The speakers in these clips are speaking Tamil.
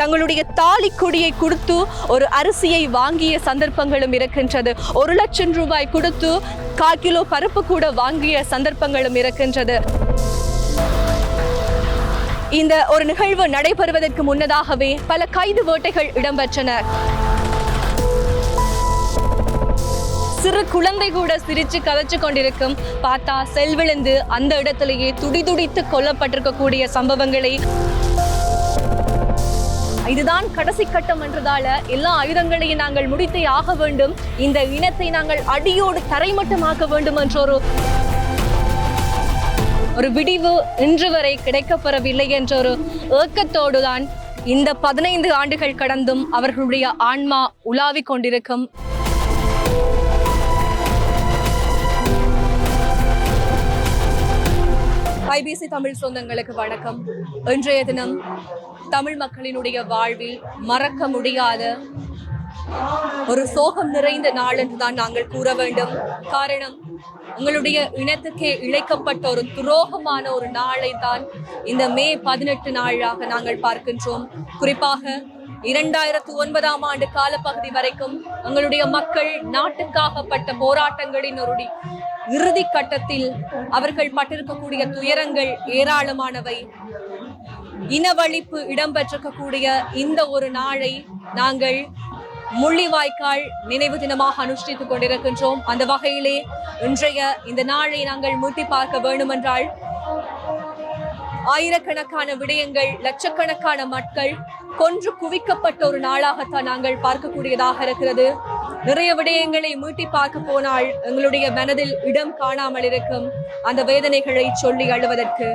தங்களுடைய தாலி கொடியை கொடுத்து ஒரு அரிசியை வாங்கிய சந்தர்ப்பங்களும் இருக்கின்றது. ஒரு லட்சம் ரூபாய் கொடுத்து கால் கிலோ பருப்பு கூட வாங்கிய சந்தர்ப்பங்களும் இருக்கின்றது. இந்த ஒரு நிகழ்வு நடைபெறுவதற்கு முன்னதாகவே பல கைது வேட்டைகள் இடம்பெற்றன. சிறு குழந்தை கூட சிரிச்சு கதைச்சு கொண்டிருக்கும். பார்த்தா செல்விழுந்து அந்த இடத்திலேயே துடிதுடித்து கொல்லப்பட்டிருக்கக்கூடிய சம்பவங்களை இதுதான் கடைசி கட்டம் என்றதால எல்லா ஆயுதங்களையும் நாங்கள் முடித்தே ஆக வேண்டும். இந்த இனத்தை நாங்கள் அடியோடு தரைமட்டமாக்க வேண்டும் என்ற ஒரு ஒரு விடிவு இன்று வரை கிடைக்கப்பெறவில்லை என்ற ஒரு ஏக்கத்தோடு தான் இந்த பதினைந்து ஆண்டுகள் கடந்தும் அவர்களுடைய ஆன்மா உலாவிக் கொண்டிருக்கும். ஐபிசி தமிழ் சொந்தங்களுக்கு வணக்கம். இன்றைய தினம் தமிழ் மக்களினுடைய வாழ்வில் மறக்க முடியாத ஒரு சோகம் நிறைந்த நாள் என்றுதான் நாங்கள் கூற வேண்டும். காரணம் உங்களுடைய இனத்துக்கே இழைக்கப்பட்ட ஒரு துரோகமான ஒரு நாளை தான் இந்த மே பதினெட்டு நாளாக நாங்கள் பார்க்கின்றோம். குறிப்பாக இரண்டாயிரத்து ஒன்பதாம் ஆண்டு காலப்பகுதி வரைக்கும் எங்களுடைய மக்கள் நாட்டுக்காக பட்ட போராட்டங்களின் ஒரு இறுதி கட்டத்தில் அவர்கள் பட்டிருக்கக்கூடிய துயரங்கள் ஏராளமானவை. இனவழிப்பு இடம்பெற்றிருக்கக்கூடிய இந்த ஒரு நாளை நாங்கள் முள்ளிவாய்க்கால் நினைவு தினமாக அனுஷ்டித்துக் கொண்டிருக்கின்றோம். அந்த வகையிலே இன்றைய இந்த நாளை நாங்கள் மூட்டி பார்க்க வேண்டுமென்றால் ஆயிரக்கணக்கான விடயங்கள் லட்சக்கணக்கான மக்கள் கொன்று குவிக்கப்பட்ட ஒரு நாளாகத்தான் நாங்கள் பார்க்கக்கூடியதாக இருக்கிறது. நிறைய விடயங்களை மீட்டி பார்க்க போனால் எங்களுடைய மனதில் இடம் காணாமல் இருக்கும். அந்த வேதனைகளை சொல்லி அழுவதற்கு.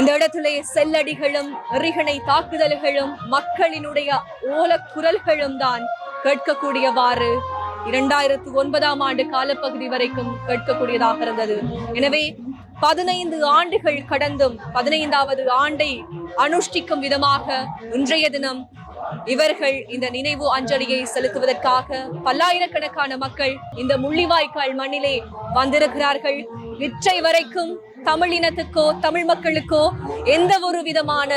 இந்த இடத்திலே செல்லடிகளும் எறிகணை தாக்குதல்களும் மக்களினுடைய ஓலக்குரல்களும் தான் கேட்கக்கூடியவாறு இரண்டாயிரத்து ஒன்பதாம் ஆண்டு காலப்பகுதி வரைக்கும் கேட்கக்கூடியதாக இருந்தது. எனவே பதினைந்து ஆண்டுகள் கடந்தும் பதினைந்தாவது ஆண்டை அனுஷ்டிக்கும் விதமாக இன்றைய தினம் இவர்கள் இந்த நினைவு அஞ்சலியை செலுத்துவதற்காக பல்லாயிரக்கணக்கான மக்கள் இந்த முள்ளிவாய்க்கால் மண்ணிலே வந்திருக்கிறார்கள். இற்றை வரைக்கும் தமிழ் இனத்துக்கோ தமிழ் மக்களுக்கோ எந்த ஒரு விதமான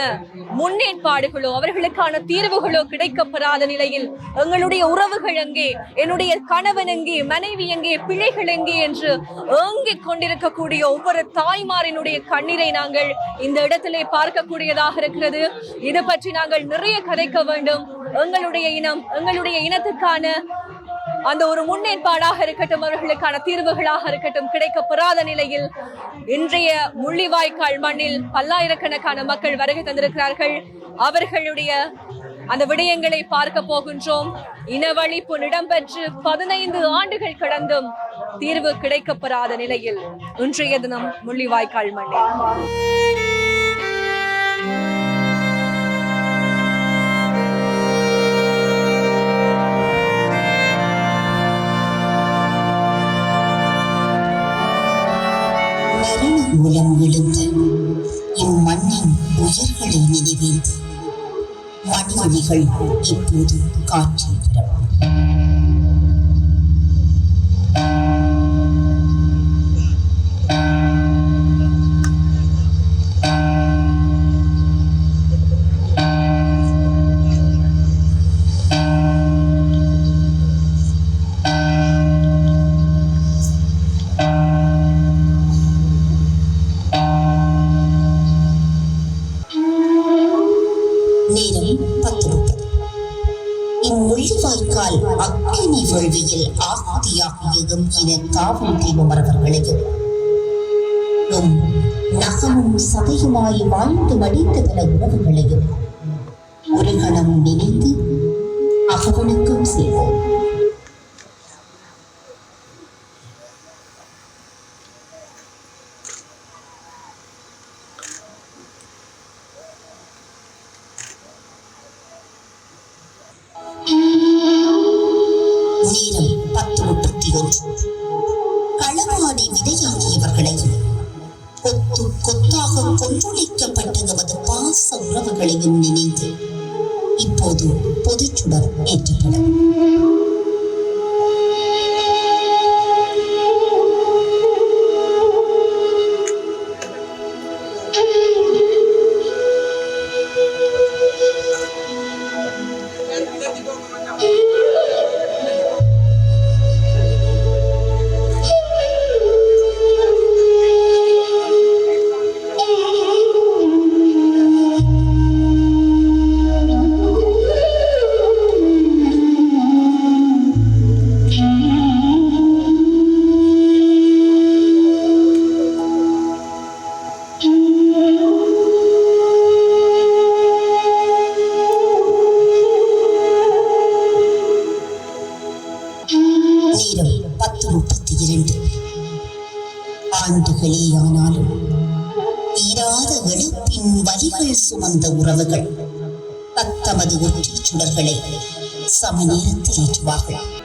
முன்னேற்பாடுகளோ அவர்களுக்கான தீர்வுகளோ கிடைக்கப்படாத நிலையில் எங்களுடைய உறவுகள் எங்கே என்னுடைய கணவன் எங்கே மனைவி எங்கே பிள்ளைகள் எங்கே என்று ஏங்கிக் கொண்டிருக்கக்கூடிய ஒவ்வொரு தாய்மாரினுடைய கண்ணீரை நாங்கள் இந்த இடத்திலே பார்க்கக்கூடியதாக இருக்கிறது. இது பற்றி நாங்கள் நிறைய கதைக்க வேண்டும். எங்களுடைய இனம் எங்களுடைய இனத்துக்கான அந்த ஒரு முன்னேற்பாடாக இருக்கட்டும் அவர்களுக்கான தீர்வுகளாக இருக்கட்டும் கிடைக்கப்பெறாத நிலையில் இன்றைய முள்ளிவாய்க்கால் மண்ணில் பல்லாயிரக்கணக்கான மக்கள் வருகை தந்திருக்கிறார்கள். அவர்களுடைய அந்த விடயங்களை பார்க்க போகின்றோம். இனவழிப்பு இடம்பெற்று பதினைந்து ஆண்டுகள் கடந்தும் தீர்வு கிடைக்கப்பெறாத நிலையில் இன்றைய தினம் முள்ளிவாய்க்கால் மண்ணில். পরিবাহী হচ্ছে বোধ কাঠি இம்மொழிவாய்க்கால் அக்கினி வேள்வியில் ஆஸ்தியாகியதும் இன காவல் தெய்வமரவர்களையும் அவர்களையும். நகமும் சதையுமாய் வாழ்ந்து மடித்த பல உறவுகளையும் ஒரு கணம் நினைந்து அகவனுக்கும் செய்வோம் தீராத எழுப்பின் வரிகள் சுமந்த உறவுகள். தத்தமது ஒற்றை சுடர்களை சமநேரத்தில் ஏற்றுவார்கள்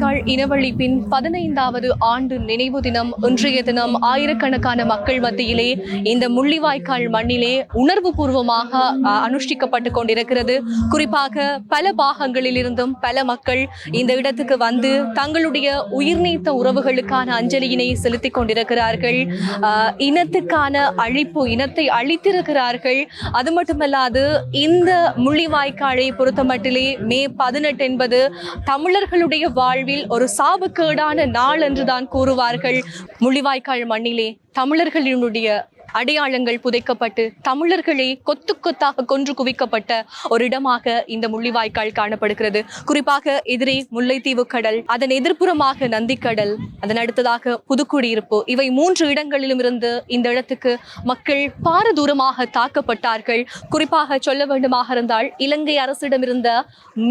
காரைக்கால் இனவழிப்பின் பதினைந்தாவது ஆண்டு நினைவு தினம் இன்றைய தினம் ஆயிரக்கணக்கான மக்கள் மத்தியிலே இந்த முள்ளிவாய்க்கால் மண்ணிலே உணர்வு பூர்வமாக அனுஷ்டிக்கப்பட்டு கொண்டிருக்கிறது. குறிப்பாக பல பாகங்களில் இருந்தும் பல மக்கள் இந்த இடத்துக்கு வந்து தங்களுடைய உயிர்நீத்த உறவுகளுக்கான அஞ்சலியினை செலுத்திக் கொண்டிருக்கிறார்கள். இனத்துக்கான அழிப்பு இனத்தை அழித்திருக்கிறார்கள். அது மட்டுமல்லாது இந்த முள்ளிவாய்க்காலை பொறுத்தமட்டிலே மே பதினெட்டு என்பது தமிழர்களுடைய வாழ்வில் ஒரு சாவுக்கேடான நாள் என்றுதான் கூறுவார்கள். முள்ளிவாய்க்கால் மண்ணிலே தமிழர்களினுடைய அடையாளங்கள் புதைக்கப்பட்டு தமிழர்களே கொத்து கொத்தாக கொன்று குவிக்கப்பட்ட ஒரு இடமாக இந்த முள்ளிவாய்க்கால் காணப்படுகிறது. குறிப்பாக எதிரே முல்லைத்தீவு கடல் அதன் எதிர்ப்புறமாக நந்திக்கடல் அதன் அடுத்ததாக புதுக்குடியிருப்பு இவை மூன்று இடங்களிலும் இருந்து இந்த இடத்துக்கு மக்கள் பாரதூரமாக தாக்கப்பட்டார்கள். குறிப்பாக சொல்ல வேண்டுமாக இருந்தால் இலங்கை அரசிடமிருந்த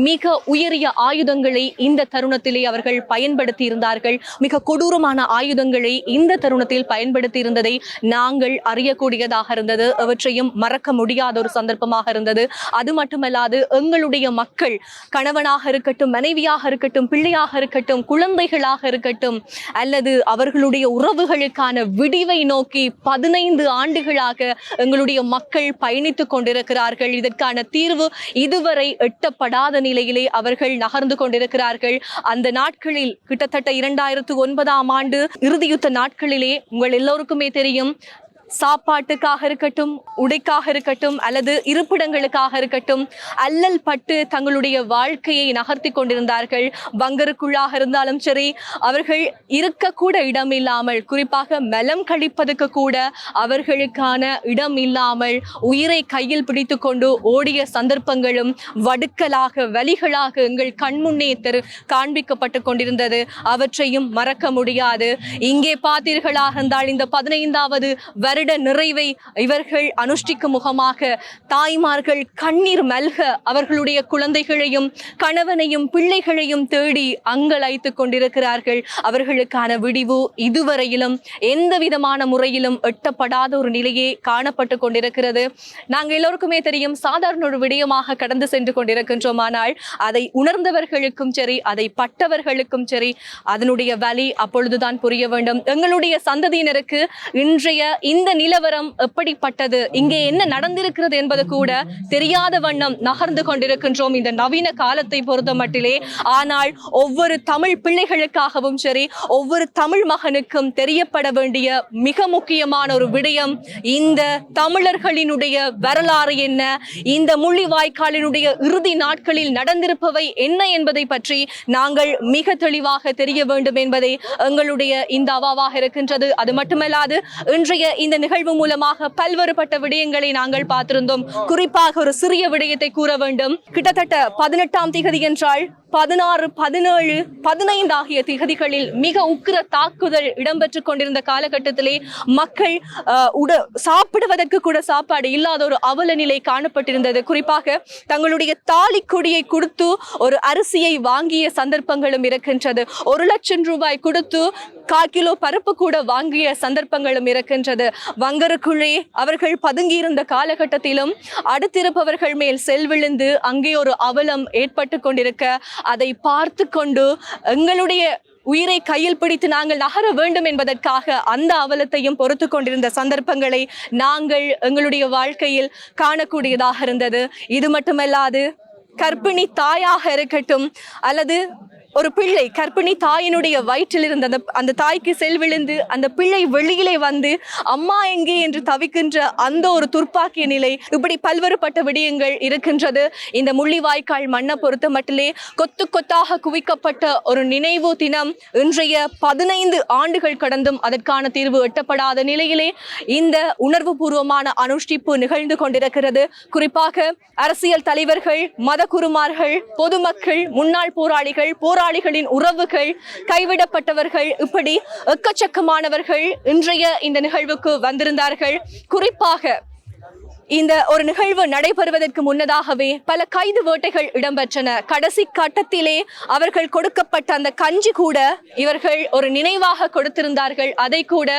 மிக உயரிய ஆயுதங்களை இந்த தருணத்திலே அவர்கள் பயன்படுத்தி இருந்தார்கள் மிக கொடூரமான ஆயுதங்களை இந்த தருணத்தில் பயன்படுத்தி இருந்ததை நாங்கள் அறியக்கூடியதாக இருந்தது. அவற்றையும் மறக்க முடியாத ஒரு சந்தர்ப்பமாக இருந்தது. அது மட்டுமல்லாது எங்களுடைய மக்கள் கணவனாக இருக்கட்டும் மனைவியாக இருக்கட்டும் பிள்ளையாக இருக்கட்டும் குழந்தைகளாக இருக்கட்டும் அல்லது அவர்களுடைய உறவுகளுக்கான விடிவை நோக்கி பதினைந்து ஆண்டுகளாக எங்களுடைய மக்கள் பயணித்துக் கொண்டிருக்கிறார்கள். இதற்கான தீர்வு இதுவரை எட்டப்படாத நிலையிலே அவர்கள் நகர்ந்து கொண்டிருக்கிறார்கள். அந்த நாட்களில் கிட்டத்தட்ட இரண்டாயிரத்து ஒன்பதாம் ஆண்டு இறுதியுத்த நாட்களிலே உங்கள் எல்லோருக்குமே தெரியும் சாப்பாட்டுக்காக இருக்கட்டும் உடைக்காக இருக்கட்டும் அல்லது இருப்பிடங்களுக்காக இருக்கட்டும் அல்லல் பட்டு தங்களுடைய வாழ்க்கையை நகர்த்தி கொண்டிருந்தார்கள். பங்கருக்குள்ளாக இருந்தாலும் சரி அவர்கள் இருக்கக்கூட இடம் இல்லாமல் குறிப்பாக மலம் கழிப்பதற்கு கூட அவர்களுக்கான இடம் இல்லாமல் உயிரை கையில் பிடித்து கொண்டு ஓடிய சந்தர்ப்பங்களும் வடுக்கலாக வலிகளாக எங்கள் கண்முன்னே தெரு காண்பிக்கப்பட்டு கொண்டிருந்தது. அவற்றையும் மறக்க முடியாது. இங்கே பார்த்தீர்களாக இருந்தால் இந்த பதினைந்தாவது வருட நிறைவை இவர்கள் அனுஷ்டிக்கும் முகமாக தாய்மார்கள் கண்ணீர் மல்க அவர்களுடைய குழந்தைகளையும் கணவனையும் பிள்ளைகளையும் தேடி அங்கலாய்த்து கொண்டிருக்கிறார்கள். அவர்களுக்கான விடிவு இதுவரையிலும் எந்த விதமான முறையிலும் எட்டப்படாத ஒரு நிலையே காணப்பட்டு கொண்டிருக்கிறது. நாங்கள் எல்லோருக்குமே தெரியும் சாதாரண ஒரு விடயமாக கடந்து சென்று கொண்டிருக்கின்றோம் ஆனால் அதை உணர்ந்தவர்களுக்கும் சரி அதை பட்டவர்களுக்கும் சரி அதனுடைய வலி அப்பொழுதுதான் புரிய வேண்டும். எங்களுடைய சந்ததியினருக்கு இன்றைய இந்த இந்த நிலவரம் எப்படிப்பட்டது? இங்கே என்ன நடந்திருக்கிறது என்பது கூட தெரியாத வண்ணம் நகர்ந்து கொண்டிருக்கின்றோம். இந்த நவீன காலத்தை பொறுத்த மட்டிலே ஆனால் ஒவ்வொரு தமிழ் பிள்ளைகளுக்காகவும் சரி ஒவ்வொரு தமிழ் மகனுக்கும் தெரியப்பட வேண்டிய மிக முக்கியமான ஒரு விடயம் இந்த தமிழர்களினுடைய வரலாறு என்ன? இந்த முள்ளிவாய்க்காலினுடைய இறுதி நாட்களில் நடந்திருப்பவை என்ன என்பதை பற்றி நாங்கள் மிக தெளிவாக தெரிய வேண்டும் என்பதை எங்களுடைய இந்த அவாவாக இருக்கின்றது. அது மட்டுமல்லாது இன்றைய இந்த நிகழ்வு மூலமாக பல்வேறுபட்ட விடயங்களை நாங்கள் பார்த்திருந்தோம். குறிப்பாக ஒரு சிறிய விடயத்தை கூற வேண்டும். கிட்டத்தட்ட பதினெட்டாம் திகதி என்றால் பதினாறு பதினேழு பதினைந்து ஆகிய திகதிகளில் மிக உக்கிர தாக்குதல் இடம்பெற்றுக் கொண்டிருந்த காலகட்டத்திலே மக்கள் உட சாப்பிடுவதற்கு கூட சாப்பாடு இல்லாத ஒரு அவல நிலை காணப்பட்டிருந்தது. குறிப்பாக தங்களுடைய தாலி கொடியை கொடுத்து ஒரு அரிசியை வாங்கிய சந்தர்ப்பங்களும் இருக்கின்றது. ஒரு லட்சம் ரூபாய் கொடுத்து கால் கிலோ பருப்பு கூட வாங்கிய சந்தர்ப்பங்களும் இருக்கின்றது. வங்கருக்குள்ளே அவர்கள் பதுங்கியிருந்த காலகட்டத்திலும் அடுத்திருப்பவர்கள் மேல் செல்விழுந்து அங்கே ஒரு அவலம் ஏற்பட்டு கொண்டிருக்க அதை பார்த்து கொண்டு எங்களுடைய உயிரை கையில் பிடித்து நாங்கள் நகர வேண்டும் என்பதற்காக அந்த அவலத்தையும் பொறுத்து கொண்டிருந்த சந்தர்ப்பங்களை நாங்கள் எங்களுடைய வாழ்க்கையில் காணக்கூடியதாக இருந்தது. இது மட்டுமல்லாது கர்ப்பிணி தாயாக இருக்கட்டும் அல்லது ஒரு பிள்ளை கர்ப்பிணி தாயினுடைய வயிற்றில் இருந்த அந்த அந்த தாய்க்கு செல் விழுந்து அந்த பிள்ளை வெளியிலே வந்து அம்மா எங்கே? என்று தவிக்கின்ற அந்த ஒரு துர்ப்பாக்கிய நிலை இப்படி பல்வேறுபட்ட விடயங்கள் இருக்கின்றது. இந்த முள்ளிவாய்க்கால் மண்ணை பொறுத்த மட்டிலே கொத்து கொத்தாக குவிக்கப்பட்ட ஒரு நினைவு தினம் இன்றைய பதினைந்து ஆண்டுகள் கடந்தும் அதற்கான தீர்வு எட்டப்படாத நிலையிலே இந்த உணர்வு பூர்வமான அனுஷ்டிப்பு நிகழ்ந்து கொண்டிருக்கிறது. குறிப்பாக அரசியல் தலைவர்கள் மத குருமார்கள் பொதுமக்கள் முன்னாள் போராளிகள் போரா போராளிகளின் உறவுகள் கைவிடப்பட்டவர்கள் இப்படி எக்கச்சக்கமானவர்கள் இன்றைய இந்த நிகழ்வுக்கு வந்திருந்தார்கள். குறிப்பாக இந்த ஒரு நிகழ்வு நடைபெறுவதற்கு முன்னதாகவே பல கைது வேட்டைகள் இடம்பெற்றன. கடைசி கட்டத்திலே அவர்கள் கொடுக்கப்பட்ட அந்த கஞ்சி கூட இவர்கள் ஒரு நினைவாக கொடுத்திருந்தார்கள். அதை கூட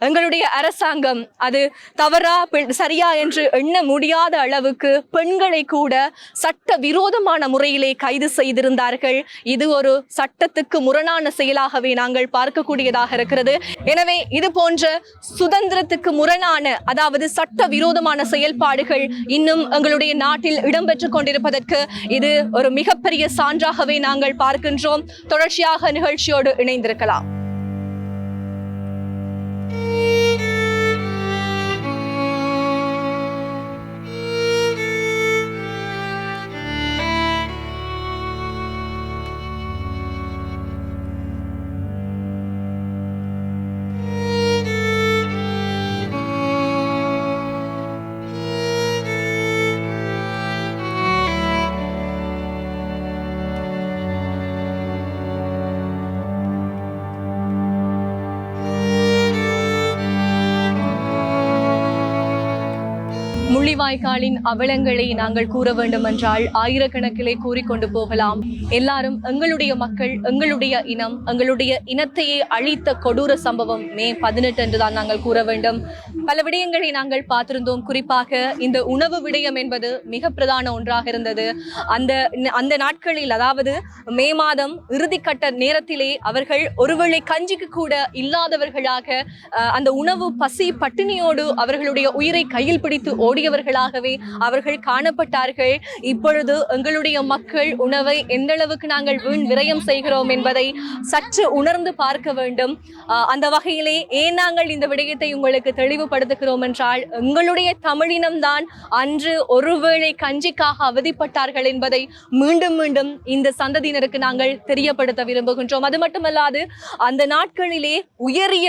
எங்களுடைய அரசாங்கம் அது தவறா சரியா என்று எண்ண முடியாத அளவுக்கு பெண்களை கூட சட்ட விரோதமான முறையிலே கைது செய்திருந்தார்கள். இது ஒரு சட்டத்துக்கு முரணான செயலாகவே நாங்கள் பார்க்கக்கூடியதாக இருக்கிறது. எனவே இது போன்ற சுதந்திரத்துக்கு முரணான அதாவது சட்ட விரோதமான செயல்பாடுகள் இன்னும் எங்களுடைய நாட்டில் இடம்பெற்றுக் கொண்டிருப்பதற்கு இது ஒரு மிகப்பெரிய சான்றாகவே நாங்கள் பார்க்கின்றோம். தொடர்ச்சியாக நிகழ்ச்சியோடு இணைந்திருக்கலாம். காரைக்காலின் அவலங்களை நாங்கள் கூற வேண்டும் என்றால் ஆயிரக்கணக்கிலே கூறிக்கொண்டு போகலாம். எல்லாரும் எங்களுடைய மக்கள் எங்களுடைய இனம் எங்களுடைய இனத்தையே அழித்த கொடூர சம்பவம் மே பதினெட்டு என்றுதான் நாங்கள் கூற வேண்டும். பல விடயங்களை நாங்கள் பார்த்திருந்தோம். குறிப்பாக இந்த உணவு விடயம் என்பது மிக பிரதான ஒன்றாக இருந்தது. அந்த அந்த நாட்களில் அதாவது மே மாதம் இறுதிக்கட்ட நேரத்திலே அவர்கள் ஒருவேளை கஞ்சிக்கு கூட இல்லாதவர்களாக அந்த உணவு பசி பட்டினியோடு அவர்களுடைய உயிரை கையில் பிடித்து ஓடியவர்களாக ஓடியவர்களாகவே அவர்கள் காணப்பட்டார்கள். இப்பொழுது எங்களுடைய மக்கள் உணவை எந்த அளவுக்கு நாங்கள் வீண் விரயம் செய்கிறோம் என்பதை சற்று உணர்ந்து பார்க்க வேண்டும். அந்த வகையிலே ஏன் நாங்கள் இந்த விடயத்தை உங்களுக்கு தெளிவுபடுத்துகிறோம் என்றால் எங்களுடைய தமிழினம்தான் அன்று ஒருவேளை கஞ்சிக்காக அவதிப்பட்டார்கள் என்பதை மீண்டும் மீண்டும் இந்த சந்ததியினருக்கு நாங்கள் தெரியப்படுத்த விரும்புகின்றோம். அது மட்டுமல்லாது அந்த நாட்களிலே உயரிய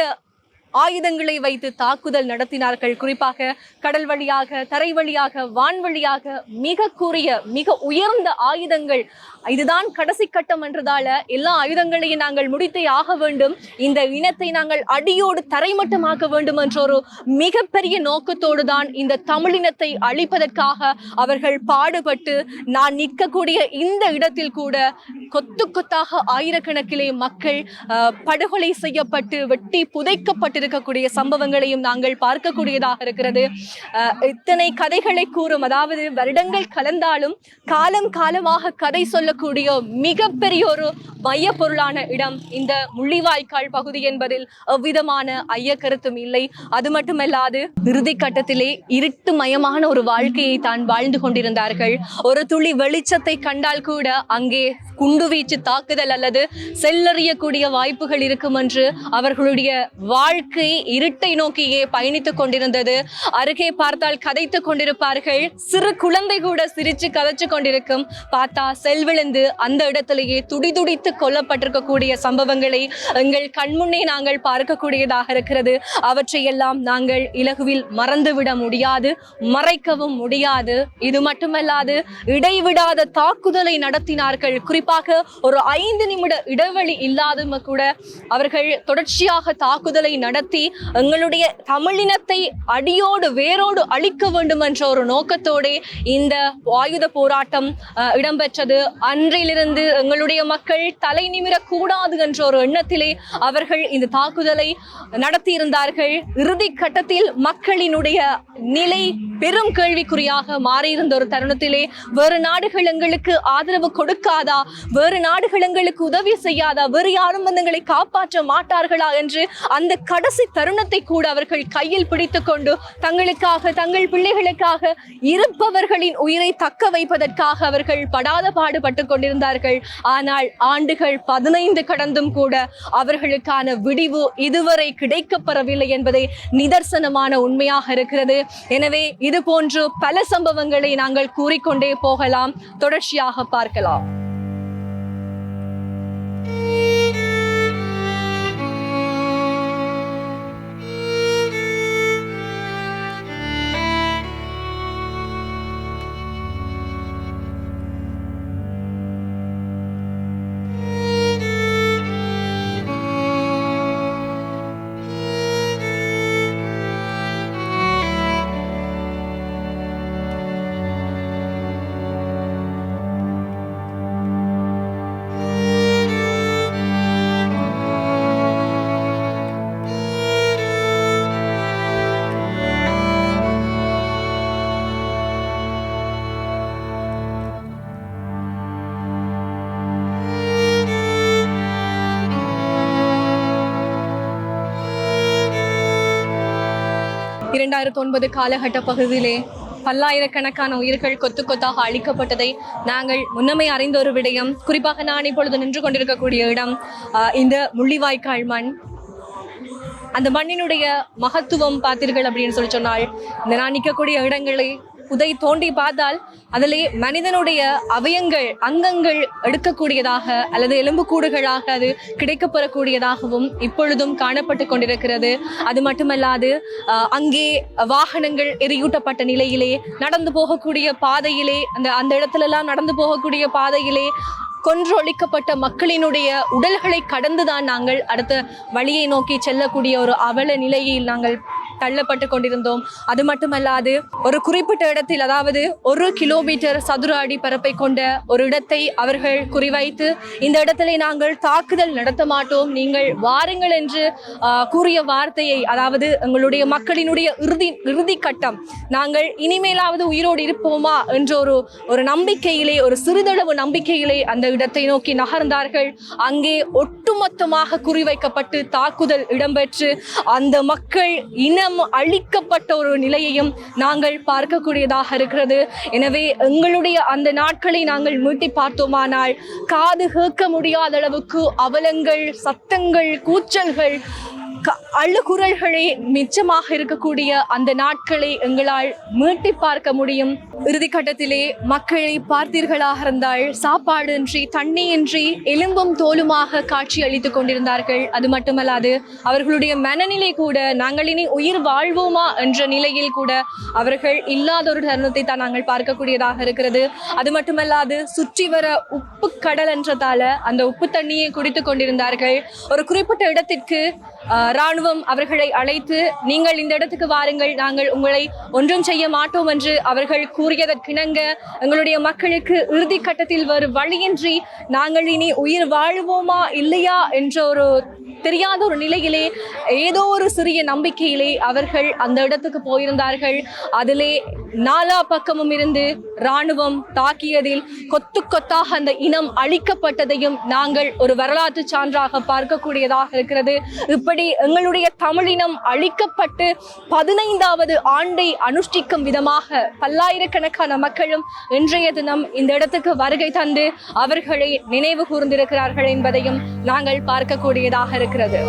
ஆயுதங்களை வைத்து தாக்குதல் நடத்தினார்கள். குறிப்பாக கடல் வழியாக தரை வழியாக வான் வழியாக மிக கூறிய மிக உயர்ந்த ஆயுதங்கள். இதுதான் கடைசி கட்டம் என்றதால எல்லா ஆயுதங்களையும் நாங்கள் முடித்தே ஆக வேண்டும். இந்த இனத்தை நாங்கள் அடியோடு தரைமட்டமாக்க வேண்டும் என்ற ஒரு மிகப்பெரிய நோக்கத்தோடு தான் இந்த தமிழினத்தை அழிப்பதற்காக அவர்கள் பாடுபட்டு நான் நிற்கக்கூடிய இந்த இடத்தில் கூட கொத்து கொத்தாக ஆயிரக்கணக்கிலே மக்கள் படுகொலை செய்யப்பட்டு வெட்டி புதைக்கப்பட்டிருக்க இருக்கக்கூடிய சம்பவங்களையும் நாங்கள் பார்க்கக்கூடியதாக இருக்கிறது. இத்தனை கதைகளை கூறும் அதாவது வருடங்கள் கலந்தாலும் காலம் காலமாக கதை சொல்லக்கூடிய மிகப்பெரிய ஒரு மைய பொருளான இடம் இந்த முள்ளிவாய்க்கால் பகுதி என்பதில் எவ்விதமான ஐய கருத்தும் இல்லை. அது மட்டுமல்லாது இறுதி கட்டத்திலே இருட்டு மயமான ஒரு வாழ்க்கையை தான் வாழ்ந்து கொண்டிருந்தார்கள். ஒரு துளி வெளிச்சத்தை கண்டால் கூட அங்கே குண்டுவீச்சு தாக்குதல் அல்லது செல்லறியக்கூடிய வாய்ப்புகள் இருக்கும் என்று அவர்களுடைய வாழ்க்கை இருட்டை நோக்கியே பயணித்துக் கொண்டிருந்தது. அருகே பார்த்தால் கதைத்துக் கொண்டிருப்பார்கள். சிறு குழந்தை கூட சிரிச்சு கதைச்சு கொண்டிருக்கும். பார்த்தா செல்விழுந்து அந்த இடத்திலேயே துடிதுடித்து கொல்லப்பட்டிருக்கக்கூடிய சம்பவங்களை எங்கள் கண்முன்னே நாங்கள் பார்க்கக்கூடியதாக இருக்கிறது. அவற்றையெல்லாம் நாங்கள் இலகுவில் மறந்துவிட முடியாது மறைக்கவும் முடியாது. இது மட்டுமல்லாது இடைவிடாத தாக்குதலை நடத்தினார்கள். குறிப்பாக ஒரு ஐந்து நிமிட இடைவெளி இல்லாத கூட அவர்கள் தொடர்ச்சியாக தாக்குதலை நடத்தி எங்களுடைய தமிழினத்தை அடியோடு வேரோடு அழிக்க வேண்டும் என்ற ஒரு நோக்கத்தோட இந்த ஆயுத போராட்டம் இடம்பெற்றது. அன்றிலிருந்து எங்களுடைய மக்கள் தலை நிமிரக்கூடாது என்ற ஒரு எண்ணத்திலே அவர்கள் இந்த தாக்குதலை நடத்தியிருந்தார்கள். இறுதி கட்டத்தில் மக்களினுடைய நிலை பெரும் கேள்விக்குறியாக மாறியிருந்த ஒரு தருணத்திலே வேறு நாடுகள் எங்களுக்கு ஆதரவு கொடுக்காதா? வேறு நாடுகள் எங்களுக்கு உதவி செய்யாதா? வேறு யாரும் வந்து எங்களை காப்பாற்ற மாட்டார்களா? என்று அந்த கடைசி தருணத்தை கூட அவர்கள் கையில் பிடித்து கொண்டு தங்களுக்காக தங்கள் பிள்ளைகளுக்காக இருப்பவர்களின் உயிரை தக்க வைப்பதற்காக அவர்கள் படாத பாடுபட்டு கொண்டிருந்தார்கள். ஆனால் ஆண்டுகள் பதினைந்து கடந்தும் கூட அவர்களுக்கான விடிவு இதுவரை கிடைக்கப்பெறவில்லை என்பதை நிதர்சனமான உண்மையாக இருக்கிறது. எனவே இது போன்று பல சம்பவங்களை நாங்கள் கூறிக்கொண்டே போகலாம். தொடர்ச்சியாக பார்க்கலாம். இரண்டாயிரத்தி ஒன்பது காலகட்ட பகுதியிலே பல்லாயிரக்கணக்கான உயிர்கள் கொத்து கொத்தாக அழிக்கப்பட்டதை நாங்கள் முன்னமே அறிந்த ஒரு விடயம். குறிப்பாக நான் இப்பொழுது நின்று கொண்டிருக்கக்கூடிய இடம் இந்த முள்ளிவாய்க்கால் மண். அந்த மண்ணினுடைய மகத்துவம் பார்த்தீர்கள் அப்படின்னு சொல்லி சொன்னால் இந்த நான் நிற்கக்கூடிய இடங்களை புதை தோண்டி பார்த்தால் அதிலே மனிதனுடைய அவயங்கள் அங்கங்கள் எடுக்கக்கூடியதாக அல்லது எலும்புக்கூடுகளாக அது கிடைக்கப்பெறக்கூடியதாகவும் இப்பொழுதும் காணப்பட்டு கொண்டிருக்கிறது. அது மட்டுமல்லாது ஆஹ், அங்கே வாகனங்கள் எரியூட்டப்பட்ட நிலையிலே நடந்து போகக்கூடிய பாதையிலே அந்த அந்த இடத்துலலாம் நடந்து போகக்கூடிய பாதையிலே கொன்றொழிக்கப்பட்ட மக்களினுடைய உடல்களை கடந்துதான் நாங்கள் அடுத்த வழியை நோக்கி செல்லக்கூடிய ஒரு அவல நிலையில் நாங்கள் தள்ளப்பட்டு கொண்டிருந்தோம். அது மட்டுமல்லாது ஒரு குறிப்பிட்ட இடத்தில் அதாவது ஒரு கிலோமீட்டர் சதுர அடி பரப்பை கொண்ட ஒரு இடத்தை அவர்கள் குறிவைத்து இந்த இடத்திலே நாங்கள் தாக்குதல் நடத்த மாட்டோம். நீங்கள் வாருங்கள் என்று கூறிய வார்த்தையை அதாவது எங்களுடைய மக்களினுடைய இறுதி இறுதி கட்டம் நாங்கள் இனிமேலாவது உயிரோடு இருப்போமா என்ற ஒரு ஒரு நம்பிக்கையிலே ஒரு சிறிதளவு நம்பிக்கையிலே அந்த இடத்தை நோக்கி நகர்ந்தார்கள். அங்கே ஒட்டுமொத்தமாக குறிவைக்கப்பட்டு தாக்குதல் இடம்பெற்று அந்த மக்கள் இனம் அழிக்கப்பட்ட ஒரு நிலையையும் நாங்கள் பார்க்கக்கூடியதாக இருக்கிறது. எனவே எங்களுடைய அந்த நாட்களை நாங்கள் மீட்டி பார்த்தோமானால் காது கேட்க முடியாத அளவுக்கு அவலங்கள் சத்தங்கள் கூச்சல்கள் க- அழுகுரல்களே மிச்சமாக இருக்கக்கூடிய அந்த நாட்களை எங்களால் மீட்டி பார்க்க முடியும். இறுதி கட்டத்திலே மக்களை பார்த்தீர்களாக இருந்தால் சாப்பாடின்றி தண்ணியின்றி எலும்பும் தோலுமாக காட்சி அளித்துக் கொண்டிருந்தார்கள். அது மட்டுமல்லாது அவர்களுடைய மனநிலை கூட நாங்கள் இனி உயிர் வாழ்வோமா என்ற நிலையில் கூட அவர்கள் இல்லாத ஒரு தருணத்தை தான் நாங்கள் பார்க்கக்கூடியதாக இருக்கிறது. அது மட்டுமல்லாது சுற்றி வர உப்பு கடல் என்றதால அந்த உப்பு தண்ணியை குடித்துக் கொண்டிருந்தார்கள். ஒரு குறிப்பிட்ட இடத்திற்கு ராணுவம் அவர்களை அழைத்து நீங்கள் இந்த இடத்துக்கு வாருங்கள் நாங்கள் உங்களை ஒன்றும் செய்ய மாட்டோம் என்று அவர்கள் கூறியதற்கிணங்க எங்களுடைய மக்களுக்கு இறுதி கட்டத்தில் வரும் வழியின்றி நாங்கள் இனி உயிர் வாழ்வோமா இல்லையா என்ற ஒரு தெரியாத ஒரு நிலையிலே ஏதோ ஒரு சிறிய நம்பிக்கையிலே அவர்கள் அந்த இடத்துக்கு போயிருந்தார்கள். அதிலே நாலா பக்கமும் இருந்து ராணுவம் தாக்கியதில் கொத்து கொத்தாக அந்த இனம் அழிக்கப்பட்டதையும் நாங்கள் ஒரு வரலாற்று சான்றாக பார்க்கக்கூடியதாக இருக்கிறது. இப்படி எங்களுடைய தமிழினம் அழிக்கப்பட்டு பதினைந்தாவது ஆண்டை அனுஷ்டிக்கும் விதமாக பல்லாயிரக்கணக்கான மக்களும் இன்றைய தினம் இந்த இடத்துக்கு வருகை தந்து அவர்களை நினைவு கூர்ந்திருக்கிறார்கள் என்பதையும் நாங்கள் பார்க்கக்கூடியதாக இருக்கிறது.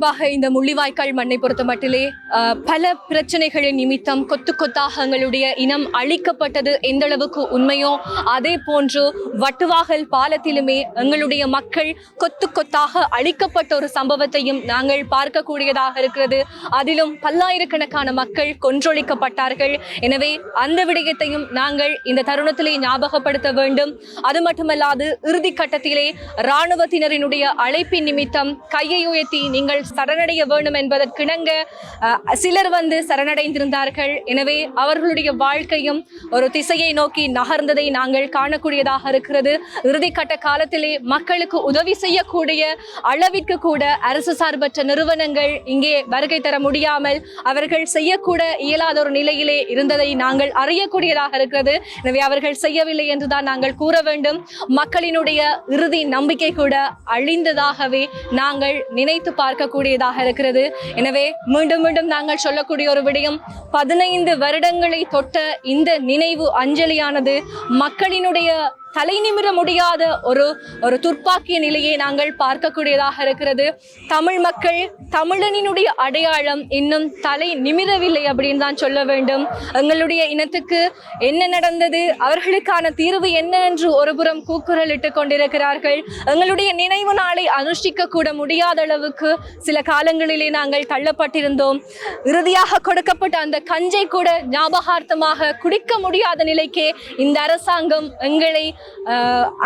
குறிப்பாக இந்த முள்ளிவாய்க்கால் மண்ணை பொறுத்த மட்டிலே பல பிரச்சனைகளின் நிமித்தம் கொத்து கொத்தாக எங்களுடைய இனம் அழிக்கப்பட்டது எந்த அளவுக்கு உண்மையோ அதே போன்று வட்டுவாகல் பாலத்திலுமே எங்களுடைய மக்கள் கொத்து கொத்தாக அழிக்கப்பட்ட ஒரு சம்பவத்தையும் நாங்கள் பார்க்கக்கூடியதாக இருக்கிறது. அதிலும் பல்லாயிரக்கணக்கான மக்கள் கொன்றொழிக்கப்பட்டார்கள். எனவே அந்த விடயத்தையும் நாங்கள் இந்த தருணத்திலே ஞாபகப்படுத்த வேண்டும். அது மட்டுமல்லாது இறுதி கட்டத்திலே இராணுவத்தினரினுடைய அழைப்பின் நிமித்தம் கையை உயர்த்தி நீங்கள் சரணடைய வேண்டும் என்பதற்கிணங்க சிலர் வந்து சரணடைந்திருந்தார்கள். எனவே அவர்களுடைய வாழ்க்கையும் ஒரு திசையை நோக்கி நகர்ந்ததை நாங்கள் காணக்கூடியதாக இருக்கிறது. இறுதி கட்ட காலத்திலே மக்களுக்கு உதவி செய்யக்கூடிய அளவிற்கு கூட அரசு சார்பற்ற நிறுவனங்கள் இங்கே வருகை தர முடியாமல் அவர்கள் செய்யக்கூட இயலாத ஒரு நிலையிலே இருந்ததை நாங்கள் அறியக்கூடியதாக இருக்கிறது. எனவே அவர்கள் செய்யவில்லை என்றுதான் நாங்கள் கூற வேண்டும். மக்களினுடைய இறுதி நம்பிக்கை கூட அழிந்ததாகவே நாங்கள் நினைத்து பார்க்கக்கூடிய கூடியதாக இருக்கிறது. எனவே மீண்டும் மீண்டும் நாங்கள் சொல்லக்கூடிய ஒரு விடயம் பதினைந்து வருடங்களை தொட்ட இந்த நினைவு அஞ்சலியானது மக்களினுடைய தலை நிமிர முடியாத ஒரு ஒரு துர்ப்பாக்கிய நிலையை நாங்கள் பார்க்கக்கூடியதாக இருக்கிறது. தமிழ் மக்கள் தமிழனினுடைய அடையாளம் இன்னும் தலை நிமிரவில்லை அப்படின்னு தான் சொல்ல வேண்டும். எங்களுடைய இனத்துக்கு என்ன நடந்தது அவர்களுக்கான தீர்வு என்ன என்று ஒருபுறம் கூக்குரலிட்டு கொண்டிருக்கிறார்கள். எங்களுடைய நினைவு நாளை அனுஷ்டிக்க கூட முடியாத அளவுக்கு சில காலங்களிலே நாங்கள் தள்ளப்பட்டிருந்தோம். இறுதியாக கொடுக்கப்பட்ட அந்த கஞ்சை கூட ஞாபகார்த்தமாக குடிக்க முடியாத நிலைக்கே இந்த அரசாங்கம் எங்களை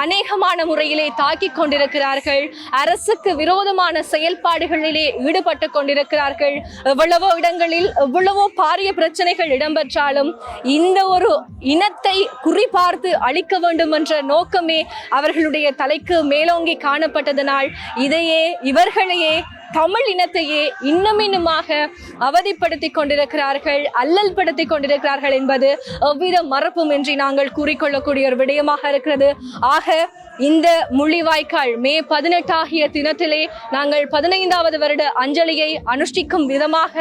அநேகமான முறையிலே தாக்கிக் கொண்டிருக்கிறார்கள். அரசுக்கு விரோதமான செயல்பாடுகளிலே ஈடுபட்டு கொண்டிருக்கிறார்கள். எவ்வளவோ இடங்களில் எவ்வளவோ பாரிய பிரச்சனைகள் இடம்பெற்றாலும் இந்த ஒரு இனத்தை குறிபார்த்து அழிக்க வேண்டும் என்ற நோக்கமே அவர்களுடைய தலைக்கு மேலோங்கி காணப்பட்டதனால் இதையே இவர்களையே தமிழ் இனத்தையே இன்னும் இன்னுமாக அவதிப்படுத்தி கொண்டிருக்கிறார்கள் அல்லல் படுத்தி கொண்டிருக்கிறார்கள் என்பது எவ்வித மறப்பும் இன்றி நாங்கள் கூறிக்கொள்ளக்கூடிய ஒரு விடயமாக இருக்கிறது. ஆக இந்த முள்ளிவாய்க்கால் மே பதினெட்டு ஆகிய தினத்திலே நாங்கள் பதினைந்தாவது வருட அஞ்சலியை அனுஷ்டிக்கும் விதமாக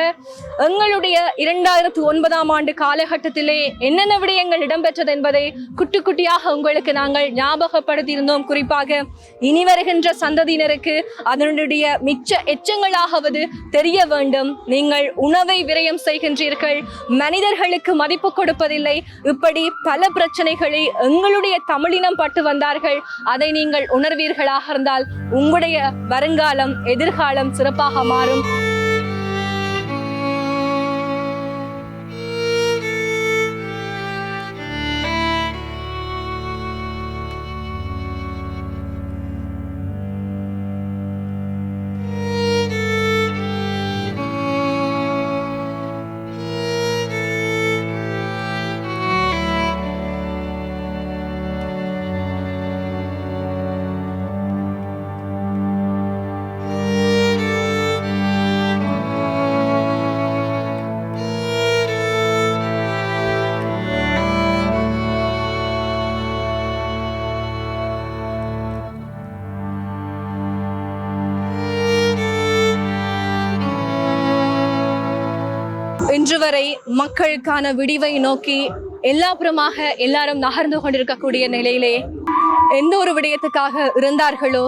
எங்களுடைய இரண்டாயிரத்து ஒன்பதாம் ஆண்டு காலகட்டத்திலே என்னென்ன விடயங்கள் இடம்பெற்றது என்பதை குட்டி குட்டியாக உங்களுக்கு நாங்கள் ஞாபகப்படுத்தியிருந்தோம். குறிப்பாக இனி வருகின்ற சந்ததியினருக்கு அதனுடைய மிச்ச எச்சங்களாகவது தெரிய வேண்டும். நீங்கள் உணவை விரயம் செய்கின்றீர்கள். மனிதர்களுக்கு மதிப்பு கொடுப்பதில்லை. இப்படி பல பிரச்சனைகளை எங்களுடைய தமிழினம் பட்டு வந்தார்கள். அதை நீங்கள் உணர்வீர்களாக இருந்தால் உங்களுடைய வருங்காலம் எதிர்காலம் சிறப்பாக மாறும். இன்று வரை மக்களுக்கான விடிவை நோக்கி எல்லாப்புறமாக எல்லாரும் நகர்ந்து கொண்டிருக்கக்கூடிய நிலையிலே எந்த ஒரு விடயத்துக்காக இருந்தார்களோ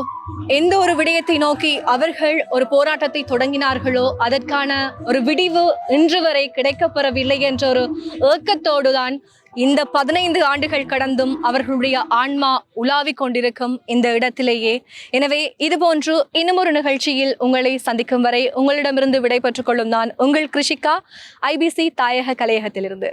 எந்த ஒரு விடயத்தை நோக்கி அவர்கள் ஒரு போராட்டத்தை தொடங்கினார்களோ அதற்கான ஒரு விடிவு இன்று வரை கிடைக்கப்பெறவில்லை என்ற ஒரு ஏக்கத்தோடு தான் இந்த பதினைந்து ஆண்டுகள் கடந்தும் அவர்களுடைய ஆன்மா உலாவிக் கொண்டிருக்கும் இந்த இடத்திலேயே. எனவே இதுபோன்று இன்னும் ஒரு நிகழ்ச்சியில் உங்களை சந்திக்கும் வரை உங்களிடமிருந்து விடைபெற்றுக் கொள்ளும் நான் உங்கள் கிருஷிகா ஐபிசி தாயக கலையகத்திலிருந்து.